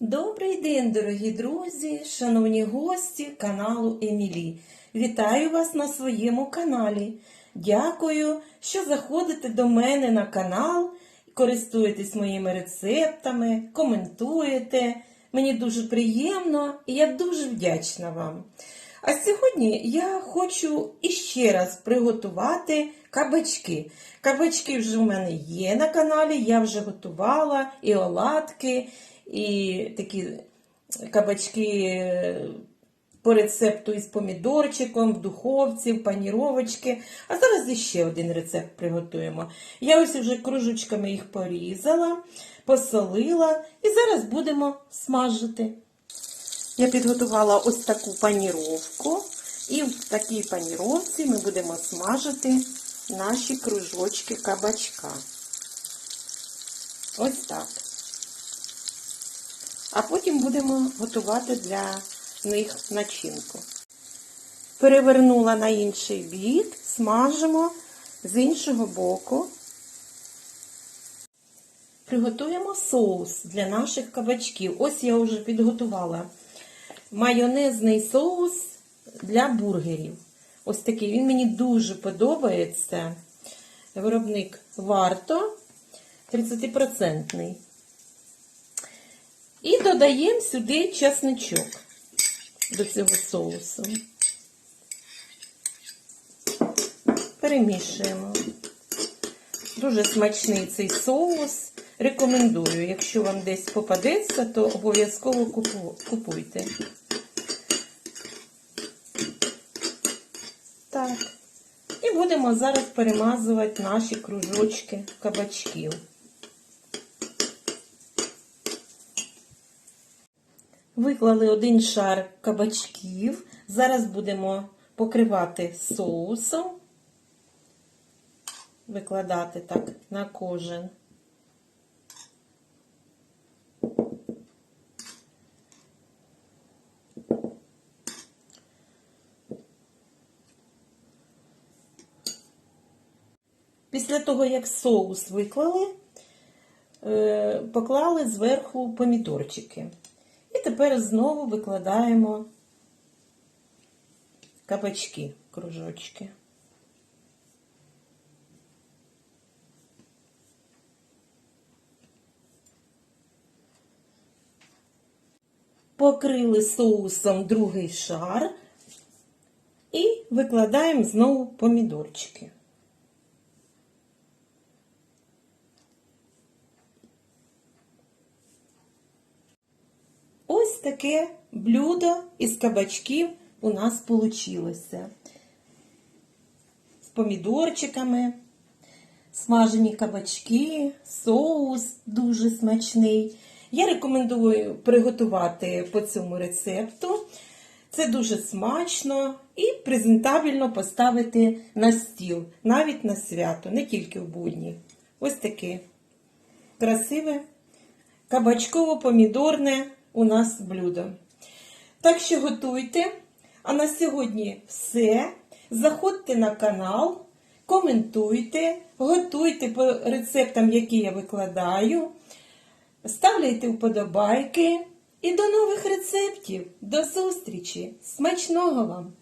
Добрий день, дорогі друзі, шановні гості каналу Емілі. Вітаю вас на своєму каналі. Дякую, що заходите до мене на канал, користуєтесь моїми рецептами, коментуєте. Мені дуже приємно і я дуже вдячна вам. А сьогодні я хочу іще раз приготувати кабачки. Кабачки вже у мене є на каналі, я вже готувала і оладки, і такі кабачки е, по рецепту із помідорчиком, в духовці, в паніровочки. А зараз іще один рецепт приготуємо. Я ось вже кружечками їх порізала, посолила і зараз будемо смажити. Я підготувала ось таку паніровку, і в такій паніровці ми будемо смажити наші кружочки кабачка. Ось так. А потім будемо готувати для них начинку. Перевернула на інший бік, смажимо з іншого боку. Приготуємо соус для наших кабачків. Ось я вже підготувала майонезний соус для бургерів. Ось такий. Він мені дуже подобається. Виробник варто 30%. І додаємо сюди чесничок до цього соусу. Перемішуємо. Дуже смачний цей соус. Рекомендую. Якщо вам десь попадеться, то обов'язково купуйте. Так. І будемо зараз перемазувати наші кружочки кабачків. Виклали один шар кабачків. Зараз будемо покривати соусом, викладати так на кожен. Після того, як соус виклали, е, поклали зверху помідорчики. Тепер знову викладаємо кабачки, кружочки. Покрили соусом другий шар і викладаємо знову помідорчики. Ось таке блюдо із кабачків у нас вийшло. З помідорчиками, смажені кабачки, соус дуже смачний. Я рекомендую приготувати по цьому рецепту. Це дуже смачно і презентабельно поставити на стіл, навіть на свято, не тільки в будні. Ось таке красиве кабачково-помідорне у нас блюдо. Так що готуйте. А на сьогодні все. Заходьте на канал, коментуйте, готуйте по рецептам, які я викладаю. Ставляйте вподобайки. І до нових рецептів. До зустрічі! Смачного вам!